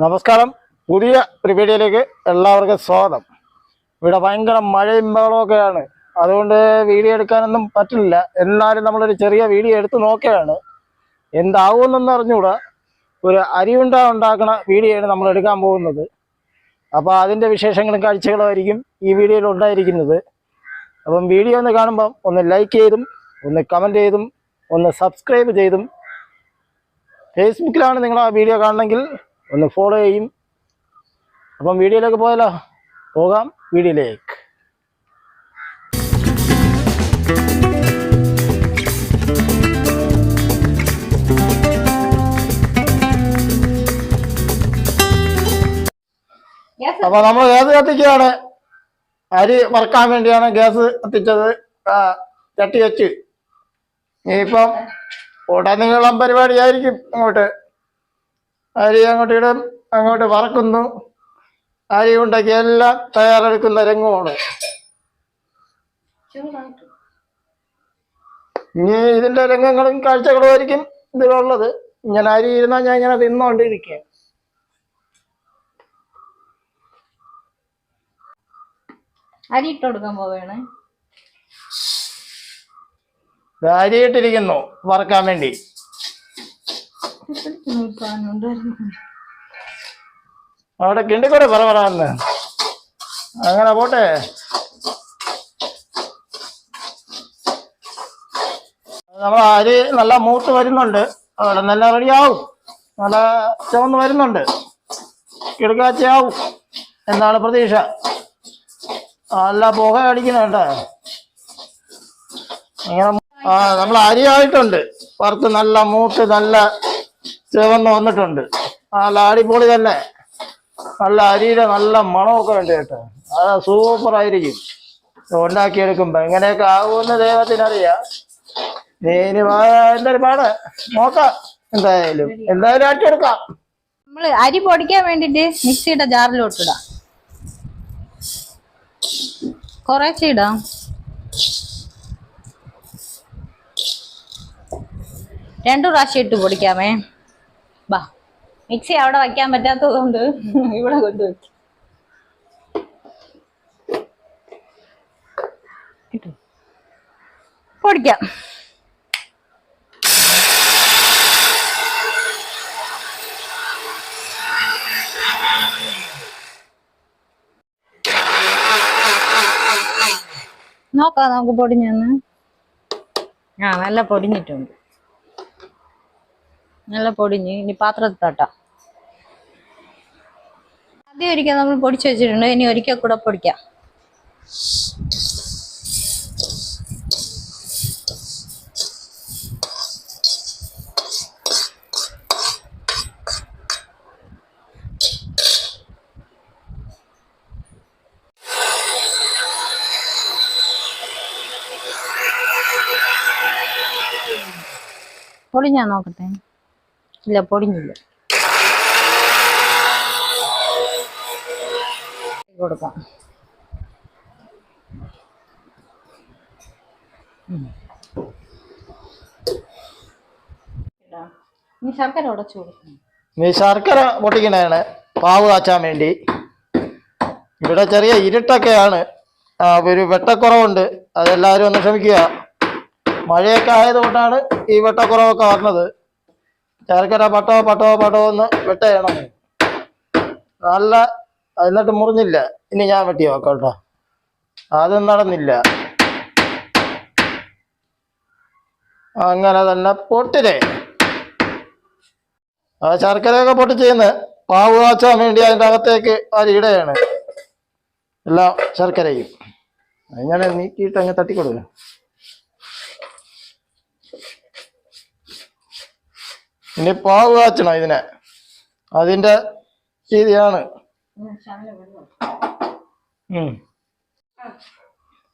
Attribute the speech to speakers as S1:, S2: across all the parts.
S1: നമസ്കാരം. പുതിയ ഒരു വീഡിയോയിലേക്ക് എല്ലാവർക്കും സ്വാഗതം. ഇവിടെ ഭയങ്കര മഴയും ബഹളമൊക്കെയാണ് അതുകൊണ്ട് വീഡിയോ എടുക്കാനൊന്നും പറ്റില്ല. എന്നാലും നമ്മളൊരു ചെറിയ വീഡിയോ എടുത്ത് നോക്കുകയാണ് എന്താവുമെന്നൊന്നും അറിഞ്ഞുകൂടാ. ഒരു അരിയുണ്ട ഉണ്ടാക്കുന്ന വീഡിയോയാണ് നമ്മൾ എടുക്കാൻ പോകുന്നത്. അപ്പോൾ അതിന്റെ വിശേഷങ്ങളും കാഴ്ചകളും ആയിരിക്കും ഈ വീഡിയോയിൽ ഉണ്ടായിരിക്കുന്നത്. അപ്പം വീഡിയോ ഒന്ന് കാണുമ്പം ഒന്ന് ലൈക്ക് ചെയ്തും ഒന്ന് കമന്റ് ചെയ്തും ഒന്ന് സബ്സ്ക്രൈബ് ചെയ്തും. ഫേസ്ബുക്കിലാണ് നിങ്ങൾ ആ വീഡിയോ കാണണമെങ്കിൽ ഒന്ന് ഫോളോ ചെയ്യും. അപ്പം വീഡിയോയിലേക്ക് പോയാലോ? പോകാം. വീഡിയോയിലേക്ക്. അപ്പൊ നമ്മൾ ഗ്യാസ് കത്തിക്കുകയാണ്. അരി വറക്കാൻ വേണ്ടിയാണ് ഗ്യാസ് കത്തിച്ചത്. ചട്ടി വെച്ച്. ഇനിയിപ്പം ഉടനീളം പരിപാടിയായിരിക്കും അങ്ങോട്ട്. അരി അങ്ങോട്ട് ഇടും അങ്ങോട്ട് വറക്കുന്നു. അരി ഉണ്ടാക്കി എല്ലാം തയ്യാറെടുക്കുന്ന രംഗമാണ്. ഇനി ഇതിന്റെ രംഗങ്ങളും കാഴ്ചകളും ആയിരിക്കും ഇതിലുള്ളത്. ഇങ്ങനെ അരി ഇരുന്നാൽ ഞാൻ ഇങ്ങനെ തിന്നുകൊണ്ടിരിക്കുക
S2: അരി ഇട്ട് കൊടുക്കാൻ പോവേണ്
S1: അരി ഇട്ടിരിക്കുന്നു വറക്കാൻ വേണ്ടി. അവിടെ കിണ്ടിക്കൂടെ പറ പറയാന്ന് അങ്ങനെ പോട്ടെ. നമ്മൾ അരി നല്ല മൂത്ത് വരുന്നുണ്ട്. അവിടെ നല്ല റെഡിയാവും. നല്ല ചുവന്ന് വരുന്നുണ്ട്. കിടക്കാച്ചയാവും എന്നാണ് പ്രതീക്ഷ. നല്ല പുക അടിക്കുന്നുണ്ട്. ഇങ്ങനെ നമ്മൾ അരിയായിട്ടുണ്ട്. പുറത്ത് നല്ല മൂത്ത് നല്ല ചുവന്ന് വന്നിട്ടുണ്ട്. നല്ല അടിപൊളി തന്നെ. നല്ല അരിയുടെ നല്ല മണമൊക്കെ ഉണ്ട് കേട്ടോ. അത് സൂപ്പർ ആയിരിക്കും. ഉണ്ടാക്കിയെടുക്കുമ്പോ. എങ്ങനെയൊക്കെ ആകുമെന്ന് ദൈവത്തിനറിയാം. ഇനി എന്തൊരു പാട്. നോക്കാം. എന്തായാലും. എന്തായാലും ആട്ടിയെടുക്കാം
S2: നമ്മൾ അരി പൊടിക്കാൻ വേണ്ടിട്ട് മിക്സിയുടെ ജാറിലോട്ട് ഇടാം. ഇടാം. രണ്ടു പ്രാവശ്യം ഇട്ട് പൊടിക്കാമേ. ബാ മിക്സി അവിടെ വയ്ക്കാൻ പറ്റാത്തത് കൊണ്ട് ഇവിടെ കൊണ്ടുവയ്ക്കും. പൊടിക്കാം. നോക്കാം നമുക്ക് പൊടിഞ്ഞെന്ന്. ആ നല്ല പൊടിഞ്ഞിട്ടുണ്ട്. നല്ല പൊടിഞ്ഞ് ഇനി പാത്രത്തിൽ തട്ടാം ആദ്യം ഒരിക്കൽ നമ്മൾ പൊടിച്ചു വെച്ചിട്ടുണ്ട് ഇനി ഒരിക്കൽ കൂടെ പൊടിക്കാം. പൊളിഞ്ഞാ നോക്കട്ടെ. ഇല്ല പൊടിഞ്ഞില്ല. കൊടുക്കാം. ഇനി ശർക്കര ഉടച്ചു കൊടുക്കണം.
S1: നീ ശർക്കര പൊട്ടിക്കണതാണ് പാവ് കാച്ചാൻ വേണ്ടി. ഇവിടെ ചെറിയ ഇരുട്ടൊക്കെയാണ്. ഒരു വെട്ടക്കുറവുണ്ട്. അതെല്ലാവരും ഒന്ന് ക്ഷമിക്കുക. മഴയൊക്കെ ആയതുകൊണ്ടാണ് ഈ വെട്ടക്കുറവൊക്കെ വന്നത്. ശർക്കര പട്ടോ പട്ടോ പട്ടോ എന്ന് വെട്ട ചെയ്യണം നല്ല എന്നിട്ട് മുറിഞ്ഞില്ല. ഇനി ഞാൻ വെട്ടി നോക്കാം കേട്ടോ അതും നടന്നില്ല. അങ്ങനെ തന്നെ പൊട്ടിലേ ആ ശർക്കരയൊക്കെ പൊട്ടിച്ചെയ്യുന്ന പാവ് കാച്ചാൻ വേണ്ടി അതിന്റെ അകത്തേക്ക് അരിയിടയാണ് എല്ലാം ശർക്കരയും. അങ്ങനെ നീക്കിയിട്ട് അങ്ങ് തട്ടിക്കൊടുക്കുക ഇനി പാവ് ഇതിനെ. അതിന്റെ രീതിയാണ്.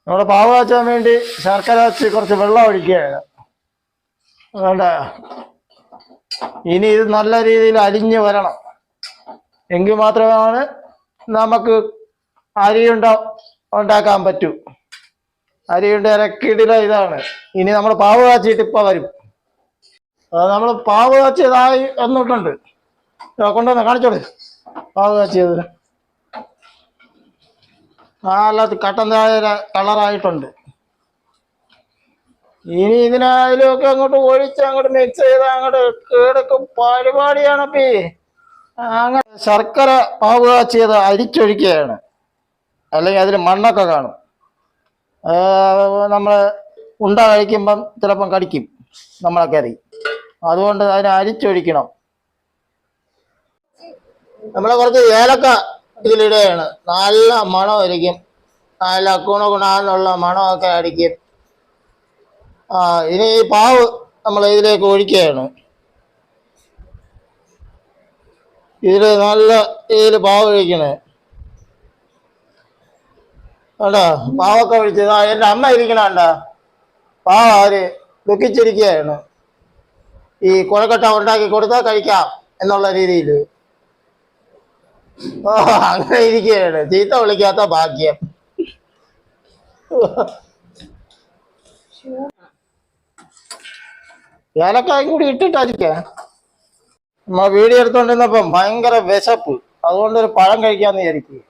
S1: നമ്മുടെ പാവ് കാച്ചാൻ വേണ്ടി ശർക്കര വെച്ച് കുറച്ച് വെള്ളം ഒഴിക്കുകയാണ്. വേണ്ട ഇനി ഇത് നല്ല രീതിയിൽ അരിഞ്ഞ് വരണം. എങ്കിൽ മാത്രമാണ് നമുക്ക് അരിയുണ്ട ഉണ്ടാക്കാൻ പറ്റൂ. അരിയുണ്ട ഇരക്കിടില ഇതാണ്. ഇനി നമ്മൾ പാവ് കാച്ചിട്ട് ഇപ്പൊ വരും. നമ്മൾ പാവ് കാച്ചി ഇതായി വന്നിട്ടുണ്ട്. ഇതാ കൊണ്ടുവന്ന് കാണിച്ചോട് പാവ് കാച്ചിയത്. നല്ല കട്ടൻ ചായ കളറായിട്ടുണ്ട്. ഇനി ഇതിനായാലൊക്കെ അങ്ങോട്ട് ഒഴിച്ച് അങ്ങോട്ട് മിക്സ് ചെയ്ത് അങ്ങോട്ട് കേടക്കും പരിപാടിയാണപ്പേ അങ്ങനെ ശർക്കര പാവ് കാച്ചിയത് അരിച്ചൊഴിക്കുകയാണ്. അല്ലെങ്കിൽ അതിൽ മണ്ണൊക്കെ കാണും. നമ്മൾ ഉണ്ട കഴിക്കുമ്പം ചിലപ്പം കടിക്കും നമ്മളെ കറി. അതുകൊണ്ട് അതിനെ അരിച്ചൊഴിക്കണം. നമ്മളെ കുറച്ച് ഏലക്ക ഇതിലിടുകയാണ്. നല്ല മണമായിരിക്കും നല്ല കുണ ഗുണാന്നുള്ള മണമൊക്കെ അടിക്കും ആ ഇനി ഈ പാവ് നമ്മൾ ഇതിലേക്ക് ഒഴിക്കുകയാണ്. ഇതിൽ നല്ല ഇതിൽ പാവ് ഒഴിക്കണേ. കണ്ടോ? പാവൊക്കെ ഒഴിച്ചത് എന്റെ അമ്മ ഇരിക്കണണ്ട പാവ അവർ ദുഃഖിച്ചിരിക്കുകയാണ്. ഈ കുഴക്കട്ട ഉണ്ടാക്കി കൊടുത്താൽ കഴിക്കാം എന്നുള്ള രീതിയിൽ. ഓ അങ്ങനെ ഇരിക്കുകയാണ്. ചീത്ത വിളിക്കാത്ത ഭാഗ്യം. ഏലക്കായും കൂടി ഇട്ടിട്ടായിരിക്കാം. നമ്മ വീഡിയോ എടുത്തോണ്ടിരുന്നപ്പം ഭയങ്കര വിശപ്പ്. അതുകൊണ്ട് ഒരു പഴം കഴിക്കാന്ന് വിചാരിക്കുക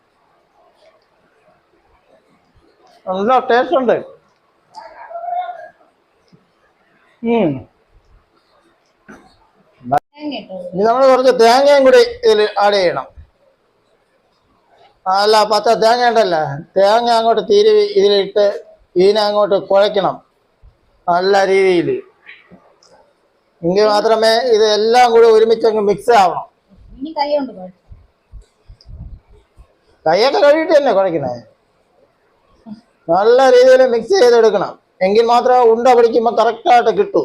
S1: നല്ല ടേസ്റ്റ് ഉണ്ട്? ഉം. ഇനി നമ്മൾ കുറച്ച് തേങ്ങയും കൂടി ഇതിൽ ആഡ് ചെയ്യണം. അല്ല പത്ത തേങ്ങ ഉണ്ടല്ലേ. തേങ്ങ അങ്ങോട്ട് തിരുവി ഇതിലിട്ട് ഇതിനെ അങ്ങോട്ട് കുഴയ്ക്കണം. നല്ല രീതിയിൽ എങ്കിൽ മാത്രമേ ഇത് എല്ലാം കൂടി ഒരുമിച്ച് അങ്ങ് മിക്സ് ആവണം. കൈയൊക്കെ കഴുകിയിട്ട് തന്നെ കുഴക്കണേ നല്ല രീതിയിൽ മിക്സ് ചെയ്തെടുക്കണം. എങ്കിൽ മാത്രമേ ഉണ്ട പിടിക്കുമ്പോൾ കറക്റ്റായിട്ട് കിട്ടൂ.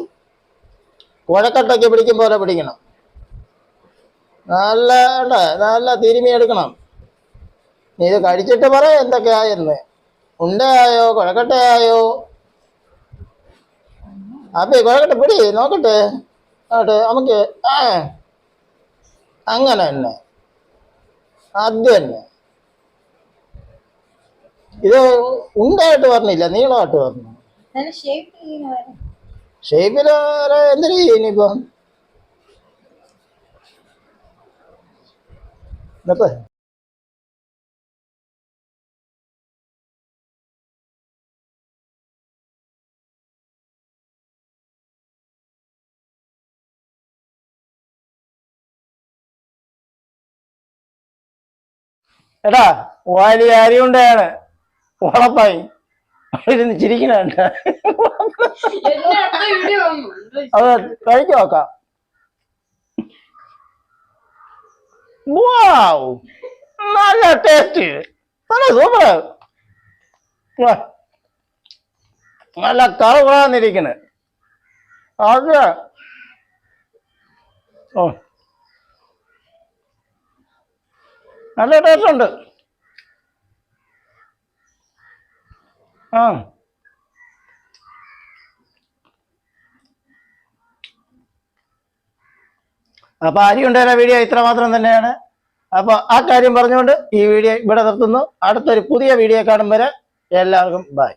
S1: കുഴക്കട്ടൊക്കെ പിടിക്കും പോലെ പിടിക്കണം. നല്ല ഉണ്ട് നല്ല തിരുമി എടുക്കണം നീ ഇത് കഴിച്ചിട്ട് പറ എന്തൊക്കെയായെന്ന് ഉണ്ടയായോ? കുഴക്കട്ടയായോ? അപ്പേ കുഴക്കട്ടെ പിടി നോക്കട്ടെ. ആട്ടെ നമുക്ക് ആ അങ്ങനെ തന്നെ. അത് തന്നെ. ഇത് ഉണ്ടായിട്ട് പറഞ്ഞില്ല നീളമായിട്ട് പറഞ്ഞു ഷേപ്പിലെ എന്തിനാ. ഷേപ്പിൽ ഇനിയിപ്പം ഇതൊക്കെ എടാ വലിയ അരി കൊണ്ടാണ് ഉളപ്പായി ഇരുന്ന് ചിരിക്കണ അത് കഴിച്ചു നോക്കാം. വാവ് നല്ല ടേസ്റ്റ് നല്ല സൂപ്പർ നല്ല കറുകളാന്നിരിക്കണ് അത്. ഓ. നല്ല ടേസ്റ്റ് ഉണ്ട്. ആ. അപ്പൊ അരി ഉണ്ടായിരുന്ന വീഡിയോ ഇത്ര മാത്രം തന്നെയാണ്. അപ്പൊ ആ കാര്യം പറഞ്ഞുകൊണ്ട് ഈ വീഡിയോ ഇവിടെ നിർത്തുന്നു. അടുത്തൊരു പുതിയ വീഡിയോ കാണും വരെ എല്ലാവർക്കും ബൈ